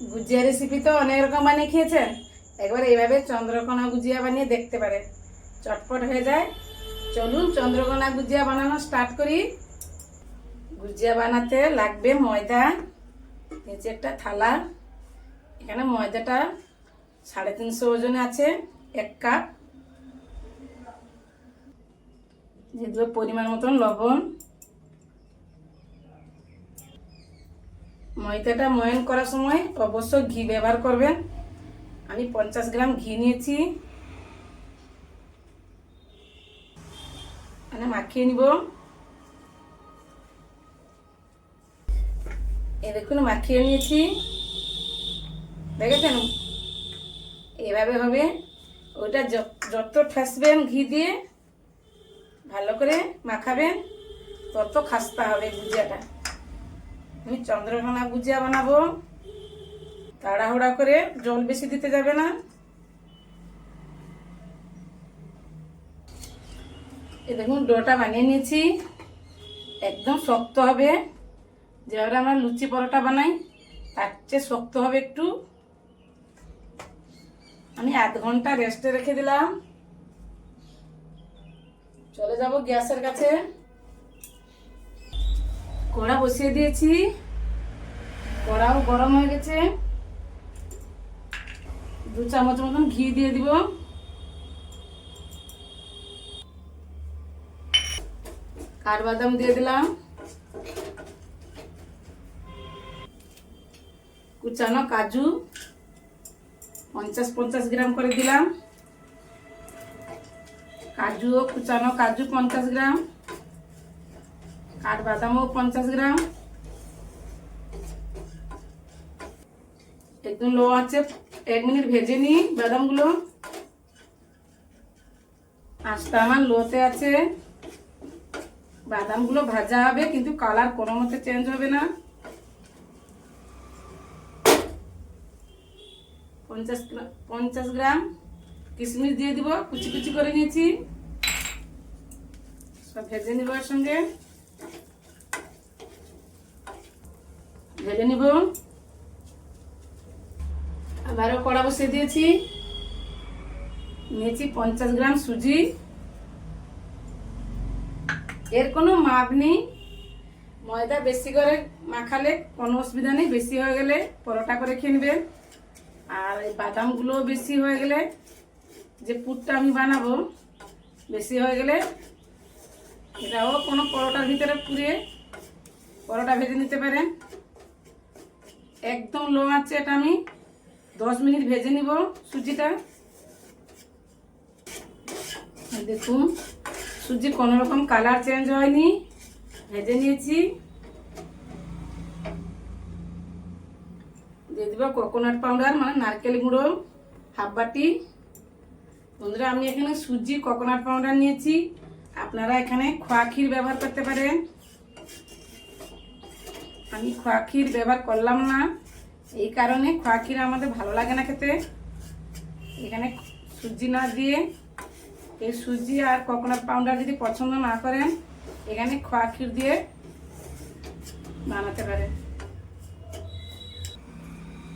গুজিয়া recipe তো অনেক রকম বানিয়ে খেয়েছেন। একবার এইভাবে চন্দ্রকোনা গুজিয়া বানিয়ে দেখতে পারে। চটপট হয়ে যায়। চলুন চন্দ্রকোনা গুজিয়া বানানো স্টার্ট করি। গুজিয়া বানাতে লাগবে ময়দা, নিচে একটা থালা। এখানে ময়দাটা সাড়ে তিনশো ওজনে আছে, এক কাপ। দেবো পরিমাণ মতন লবণ। ময়দাটা ময়ন করার সময় অবশ্য ঘি ব্যবহার করবেন। আমি পঞ্চাশ গ্রাম ঘি নিয়েছি। মানে মাখিয়ে নিব। এ দেখুন, মাখিয়ে নিয়েছি। দেখেছেন? এভাবে হবে। ওইটা য- যত ঠাসবেন ঘি দিয়ে, ভালো করে মাখাবেন, তত খাস্তা হবে গুজিয়াটা। আমি চন্দ্রকোনা গুজিয়া বানাবো। তাড়াহুড়া করে জল বেশি দিতে যাবে না। এই দেখুন, ডোটা বানিয়ে নিয়েছি। একদম শক্ত হবে। যেভাবে আমরা লুচি পরোটা বানাই, তার চেয়ে শক্ত হবে একটু। আমি আধ ঘণ্টা রেস্টে রেখে দিলাম। চলে যাব গ্যাসের কাছে। কড়া বসিয়ে দিয়েছি। কড়াও গরম হয়ে গেছে। দু চামচ মতন ঘি দিয়ে দিব। কাঠবাদাম দিয়ে দিলাম। কুচানো কাজু। পঞ্চাশ পঞ্চাশ গ্রাম করে দিলাম। কাজু ও কুচানো কাজু পঞ্চাশ গ্রাম। কাঠবাদামও পঞ্চাশ গ্রাম। একদম লো আছে, এক মিনিট ভেজে নিই বাদামগুলো। আঁচটা আমার লোতে আছে। বাদামগুলো ভাজা হবে, কিন্তু কালার কোনো মতে চেঞ্জ হবে না। পঞ্চাশ গ্রাম পঞ্চাশ গ্রাম কিশমিশ দিয়ে দিব, কুচি কুচি করে নিয়েছি। সব ভেজে নিব সঙ্গে ভেজে নিব। আবারও কড়া বসিয়ে দিয়েছি। নিয়েছি পঞ্চাশ গ্রাম সুজি। এর কোনো মাপ নেই। ময়দা বেশি করে মাখালে কোনো অসুবিধা নেই, বেশি হয়ে গেলে পরোটা করে খেয়ে নেবেন। আর এই বাদামগুলো বেশি হয়ে গেলে, যে পুরটা আমি বানাবো, বেশি হয়ে গেলে এটাও কোনো পরোটার ভিতরে পুড়ে পরোটা ভেজে নিতে পারেন। একদম লো আছে এটা আমি দশ মিনিট ভেজে নিব সুজিটা। দেখুন সুজি কোনো রকম কালার চেঞ্জ হয়নি। ভেজে নিয়েছি। দিয়ে দিব কোকোনাট পাউডার মানে নারকেল গুঁড়ো হাফ বাটি। বন্ধুরা, আমি এখানে সুজি কোকোনাট পাউডার নিয়েছি। আপনারা এখানে খোয়া ক্ষীর ব্যবহার করতে পারেন। আমি খোয়া ক্ষীর ব্যবহার করলাম না। এই কারণে খোয়া ক্ষীর আমাদের ভালো লাগে না খেতে। এখানে সুজি না দিয়ে এই সুজি আর কোকোনাট পাউডার যদি পছন্দ না করেন, এখানে খোয়া ক্ষীর দিয়ে বানাতে পারেন।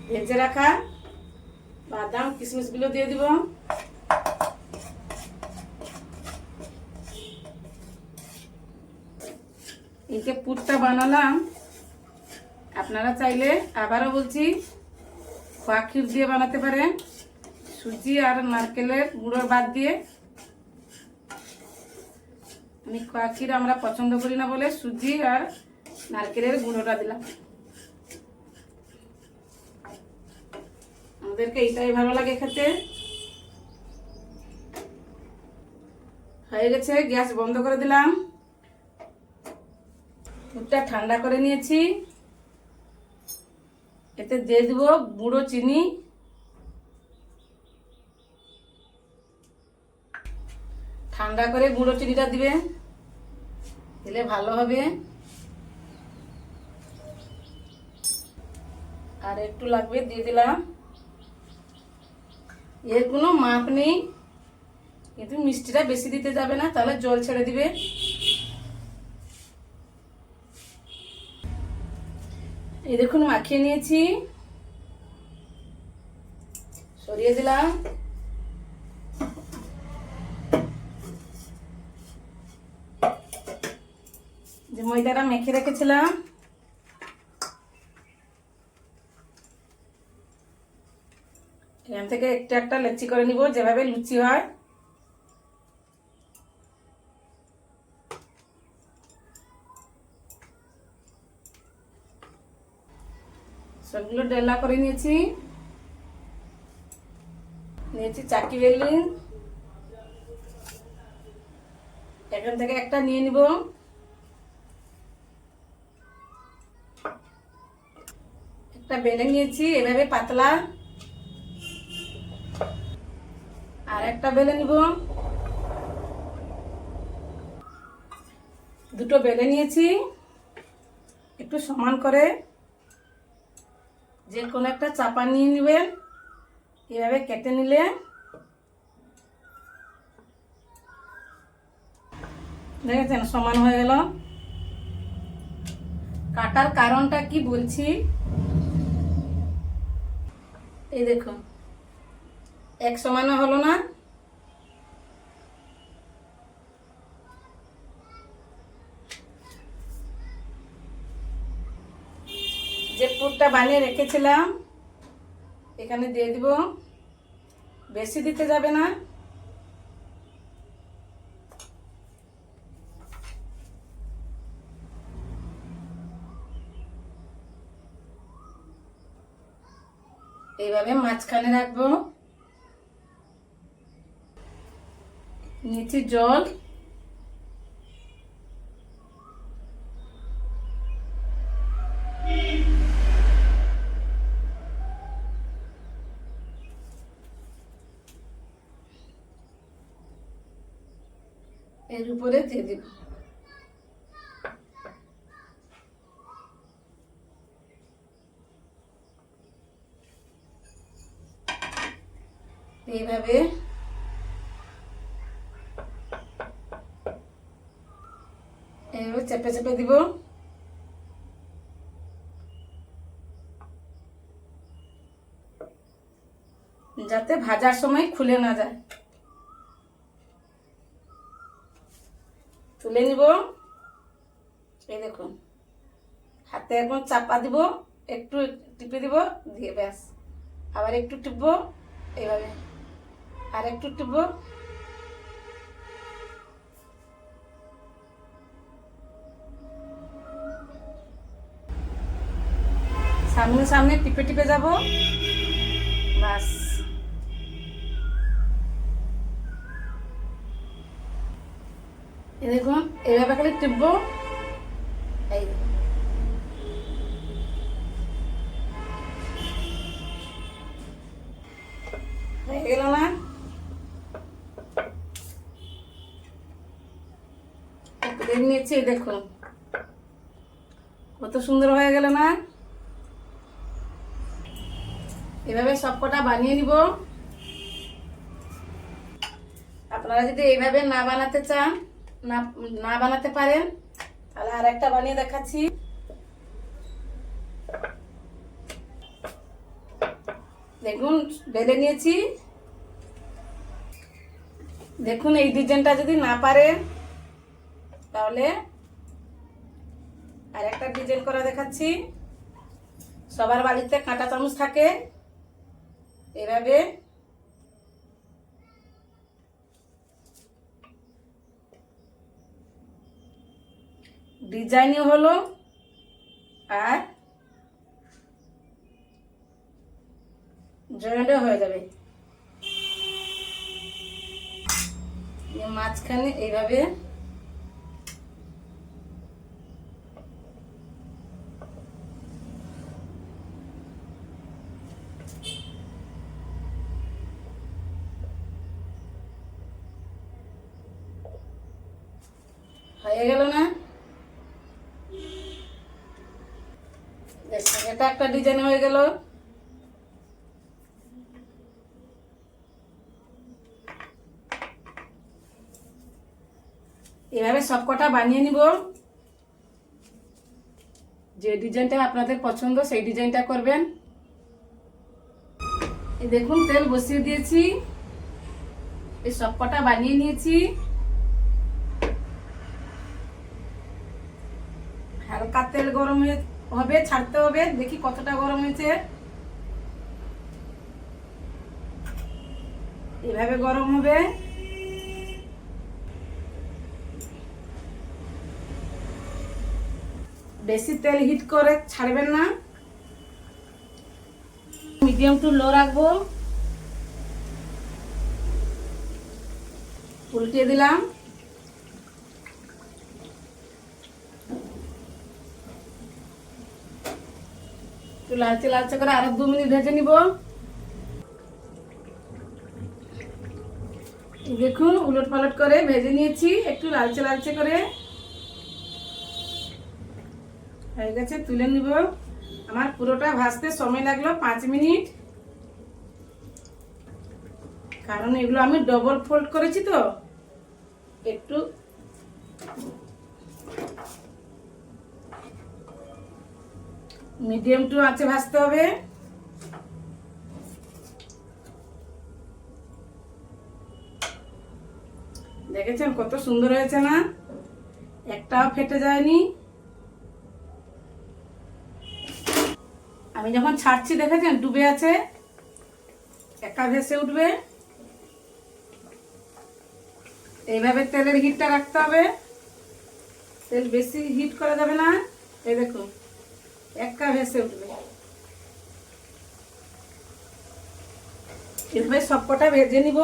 ভেজে রাখা বাদাম, কিশমিশগুলো দিয়ে দিব। এই যে পুরটা বানালাম আপনারা চাইলে আবারও বলছি খোয়া ক্ষীর দিয়ে বানাতে পারেন। সুজি আর নারকেলের গুঁড়োর বাদ দিয়ে। আমি খোয়া ক্ষীর আমরা পছন্দ করি না বলে সুজি আর নারকেলের গুঁড়োটা দিলাম। আমাদেরকে এটাই ভালো লাগে খেতে। হয়ে গেছে, গ্যাস বন্ধ করে দিলাম। দুধটা ঠান্ডা করে নিয়েছি। এতে দিয়ে দেব গুঁড়ো চিনি। ঠান্ডা করে গুঁড়ো চিনিটা দিবে। দিলে ভালো হবে। আর একটু লাগবে, দিয়ে দিলাম। এর কোনো মাপ নেই। কিন্তু মিষ্টিটা বেশি দিতে যাবে না, তাহলে জল ছেড়ে দিবে। এই দেখুন, মাখিয়ে নিয়েছি। সরিয়ে দিলাম। যে ময়দাটা মেখে রেখেছিলাম। এখান থেকে একটা একটা লেচি করে নিব, যেভাবে লুচি হয়। ডেলা করে নিয়েছি। নিয়েছি চাকি বেলি। এখান থেকে একটা নিয়ে নিব। একটা বেলে নিয়েছি, এভাবে পাতলা। আর একটা বেলে নিব। দুটো বেলে নিয়েছি। একটু সমান করে। যে কোনো একটা চাপা নিয়ে নেবেন। এভাবে কেটে নিলে দেখেছেন, সমান হয়ে গেল। কাটার কারণটা কি বলছি? এই দেখুন, এক সমান হলো না যে পুরটা বানিয়ে রেখেছিলাম। এখানে দিয়ে দিব। বেশি দিতে যাবে না। এইভাবে মাঝখানে রাখব। নিচে জল। এর উপরে দিয়ে দিব। এইভাবে এইভাবে চেপে চেপে দিব। যাতে ভাজার সময় খুলে না যায়। তুলে নিব। এই দেখুন, হাতে এখন চাপা দিব, একটু টিপে দিব, দিয়ে ব্যাস। আবার একটু টিপবো, এইভাবে। আর একটু টিপবো। সামনে সামনে টিপে টিপে যাব। বাস দেখুন এইভাবে খালি টিপবো। এই হয়ে গেল না? তুলে নিয়েছি দেখুন। কত সুন্দর হয়ে গেল না? এভাবে সবকটা বানিয়ে নিব। আপনারা যদি এইভাবে না বানাতে চান না না বানাতে পারেন। তাহলে আর একটা বানিয়ে দেখাচ্ছি। দেখুন, বেলে নিয়েছি। দেখুন, এই ডিজাইনটা যদি না পারেন, তাহলে আর একটা ডিজাইন করা দেখাচ্ছি। সবার বাড়িতে কাঁটা চামচ থাকে। এভাবে ডিজাইনও হলো আর জয়েন্টও হয়ে যাবে। মাঝখানে এইভাবে হয়ে গেল না দেখুন, এটা একটা ডিজাইন হয়ে গেল। এভাবে সবকটা বানিয়ে নিব। যে ডিজাইনটা আপনাদের পছন্দ, সেই ডিজাইনটা করবেন। দেখুন, তেল বসিয়ে দিয়েছি। এই সবকটা বানিয়ে নিয়েছি। হালকা তেল গরম হয়ে হবে, ছাড়তে হবে, দেখি কতটা গরম হয়েছে। এভাবে গরম হবে। বেশি তেল হিট করে ছাড়বেন না। মিডিয়াম টু লো রাখব। উল্টিয়ে দিলাম। একটু লালচে লালচে করে আরও দু মিনিট ভেজে নিব। দেখুন, উলট পালট করে ভেজে নিয়েছি, একটু লালচে লালচে করে। হয়ে গেছে, তুলে নিব। আমার পুরোটা ভাজতে সময় লাগল পাঁচ মিনিট। কারণ এগুলো আমি ডবল ফোল্ড করেছি তো। একটু মিডিয়াম টু আছে ভাজতে হবে। দেখেছেন কত সুন্দর হয়েছে না? একটাও ফেটে যায়নি। আমি যখন ছাড়ছি, দেখেছেন ডুবে আছে? একা ভেসে উঠবে। এইভাবে তেলের হিটটা রাখতে হবে। তেল বেশি হিট করা যাবে না। এই দেখুন। একা ভেসে উঠবে। এভাবে সবকটা ভেজে নিব।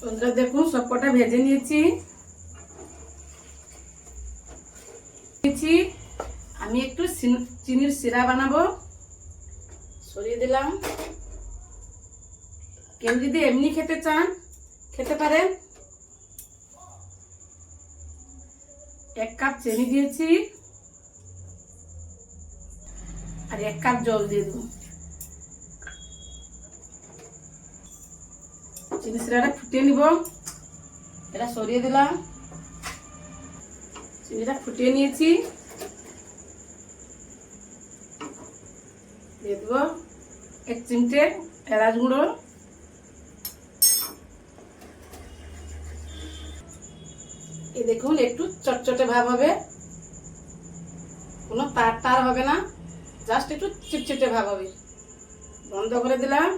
বন্ধুরা, দেখুন সবকটা ভেজে নিয়েছি। নিয়েছি। আমি একটু চিনির সিরা বানাবো। সরিয়ে দিলাম। কেউ যদি এমনি খেতে চান, খেতে পারেন। এক কাপ চিনি দিয়েছি। আর এক কাপ জল দিয়ে দেবো। চিনি সিরাটা ফুটিয়ে নিব। এটা সরিয়ে দিলাম। চিনিটা ফুটিয়ে নিয়েছি। দিয়ে দেবো এক চিমটে এলাচ গুঁড়ো। এই দেখুন, একটু চটচটে ভাব হবে। কোনো তার তার হবে না জাস্ট একটু চিটচিটে ভাব হবে। বন্ধ করে দিলাম।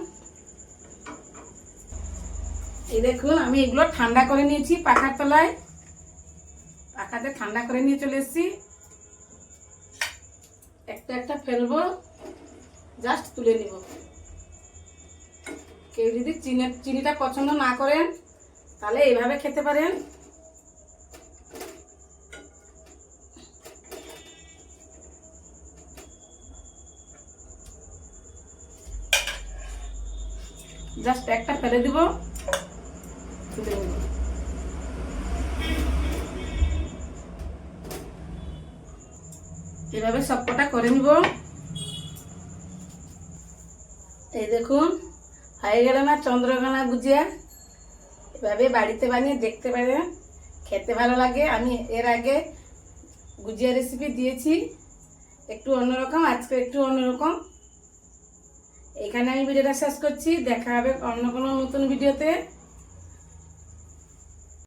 এই দেখুন, আমি এগুলো ঠান্ডা করে নিয়েছি পাখার তলায়। পাখাতে ঠান্ডা করে নিয়ে চলে এসেছি। একটা একটা ফেলব জাস্ট তুলে নিব। কেউ যদি চিনি চিনিটা পছন্দ না করেন, তাহলে এইভাবে খেতে পারেন। জাস্ট একটা ফেলে দিব। এভাবে সবকটা করে নিব। এই দেখুন, হয়ে গেল না চন্দ্রকোনা গুজিয়া। এভাবে বাড়িতে বানিয়ে দেখতে পারেন, খেতে ভালো লাগে। আমি এর আগে গুজিয়া রেসিপি দিয়েছি। একটু অন্যরকম, আজকে একটু অন্যরকম। এখানে আমি ভিডিওটা শেষ করছি। দেখা হবে অন্য কোনো নতুন ভিডিওতে।